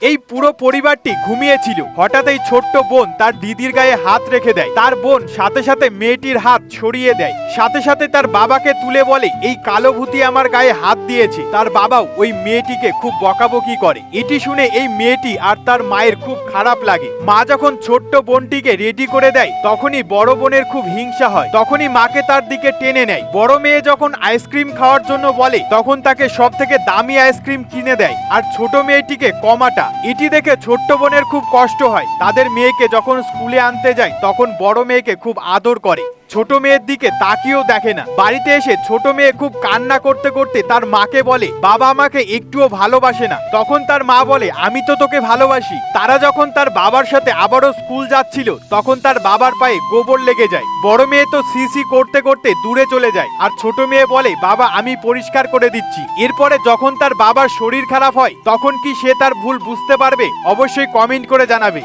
এই পুরো পরিবারটি ঘুমিয়েছিল। হঠাৎ এই ছোট্ট বোন তার দিদির গায়ে হাত রেখে দেয়। তার বোন সাথে সাথে মেয়েটির হাত ছড়িয়ে দেয়। সাথে সাথে তার বাবাকে তুলে বলে, এই কালো ভূতি আমার গায়ে হাত দিয়েছে। তার বাবাও ওই মেয়েটিকে খুব বকাবকি করে। এটি শুনে এই মেয়েটি আর তার মায়ের খুব খারাপ লাগে। মা যখন ছোট্ট বোনটিকে রেডি করে দেয়, তখনই বড় বোনের খুব হিংসা হয়। তখনই মাকে তার দিকে টেনে নেয়। বড় মেয়ে যখন আইসক্রিম খাওয়ার জন্য বলে, তখন তাকে সব থেকে দামি আইসক্রিম কিনে দেয়। আর ছোট মেয়েটিকে কমাটা। এটি দেখে ছোট্ট বোনের খুব কষ্ট হয়। তাদের মেয়েকে যখন স্কুলে আনতে যায়, তখন বড় মেয়েকে খুব আদর করে। ছোট মেয়ের দিকে তাকিয়েও দেখে না। বাড়িতে এসে ছোট মেয়ে খুব কান্না করতে করতে তার মাকে বলে, বাবা আমাকে একটুও ভালোবাসে না। তখন তার মা বলে, আমি তো তোকে ভালোবাসি। তারা যখন তার বাবার সাথে আবারও স্কুল যাচ্ছিল, তখন তার বাবার পায়ে গোবর লেগে যায়। বড় মেয়ে তো সিসি করতে করতে দূরে চলে যায় আর ছোট মেয়ে বলে, বাবা, আমি পরিষ্কার করে দিচ্ছি। এরপরে যখন তার বাবার শরীর খারাপ হয়, তখন কি সে তার ভুল বুঝতে পারবে? অবশ্যই কমেন্ট করে জানাবে।